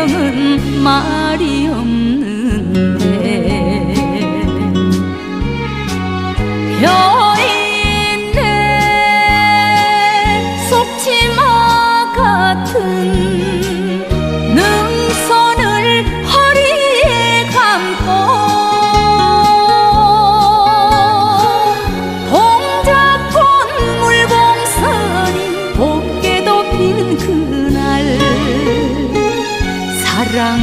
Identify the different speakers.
Speaker 1: 곳 곰배령은 말이 없 รัง